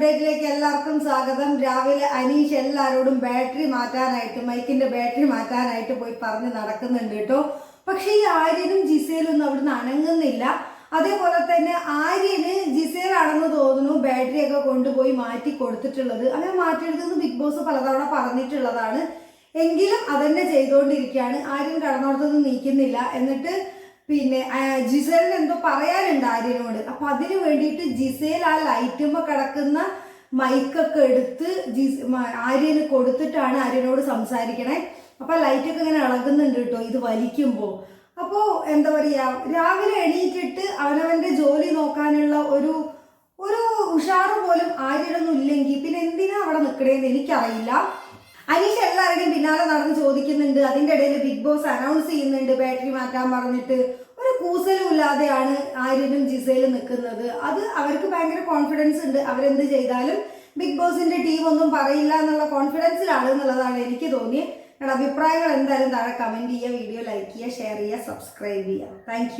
അപ്ഡേറ്റിലേക്ക് എല്ലാവർക്കും സ്വാഗതം. രാവിലെ അനീഷ് എല്ലാവരോടും ബാറ്ററി മാറ്റാനായിട്ട് മൈക്കിന്റെ ബാറ്ററി മാറ്റാനായിട്ട് പോയി പറഞ്ഞ് നടക്കുന്നുണ്ട് കേട്ടോ. പക്ഷെ ഈ ആര്യനും ജിസേലും ഒന്നും അവിടുന്ന് അനങ്ങുന്നില്ല. അതേപോലെ തന്നെ ആര്യന് ജിസേലാണെന്ന് തോന്നുന്നു ബാറ്ററി ഒക്കെ കൊണ്ടുപോയി മാറ്റി കൊടുത്തിട്ടുള്ളത്. അങ്ങനെ മാറ്റിയെടുത്തെന്ന് ബിഗ് ബോസ് പലതവണ പറഞ്ഞിട്ടുള്ളതാണ്. എങ്കിലും അതന്നെ ചെയ്തുകൊണ്ടിരിക്കുകയാണ് ആര്യൻ കടന്നോടത്തൊന്നും നീക്കുന്നില്ല എന്നിട്ട് പിന്നെ ജിസേലിന് എന്തോ പറയാനുണ്ട് ആര്യനോട്. അപ്പൊ അതിനു വേണ്ടിയിട്ട് ജിസേൽ ആ ലൈറ്റുമ്പോ കിടക്കുന്ന മൈക്കൊക്കെ എടുത്ത് ജിസ് ആര്യന് കൊടുത്തിട്ടാണ് ആര്യനോട് സംസാരിക്കണേ. അപ്പൊ ലൈറ്റൊക്കെ ഇങ്ങനെ ഇളകുന്നുണ്ട് കേട്ടോ ഇത് വലിക്കുമ്പോൾ അപ്പോ എന്താ പറയാ രാവിലെ എണീറ്റിട്ട് അവനവന്റെ ജോലി നോക്കാനുള്ള ഒരു ഒരു ഉഷാറ് പോലും ആര്യനൊന്നും ഇല്ലെങ്കിൽ പിന്നെ എന്തിനാ അവിടെ നിൽക്കണേന്ന് എനിക്കറിയില്ല. അനീഷ് എല്ലാവരുടെയും പിന്നാലെ നടന്ന് ചോദിക്കുന്നുണ്ട്. അതിന്റെ ഇടയിൽ ബിഗ് ബോസ് അനൗൺസ് ചെയ്യുന്നുണ്ട്. ബാറ്ററി മാറ്റാൻ പറഞ്ഞിട്ട് ഒരു കൂസലും ഇല്ലാതെയാണ് ആര്യനും ജിസയിലും നിൽക്കുന്നത്. അത് അവർക്ക് ഭയങ്കര കോൺഫിഡൻസ് ഉണ്ട്. അവരെന്ത് ചെയ്താലും ബിഗ് ബോസിന്റെ ടീം ഒന്നും പറയില്ല എന്നുള്ള കോൺഫിഡൻസിലാണ് എന്നുള്ളതാണ് എനിക്ക് തോന്നിയത് നിങ്ങളുടെ അഭിപ്രായങ്ങൾ എന്തായാലും താഴെ കമന്റ് ചെയ്യുക വീഡിയോ ലൈക്ക് ചെയ്യുക ഷെയർ ചെയ്യുക സബ്സ്ക്രൈബ് ചെയ്യുക. താങ്ക്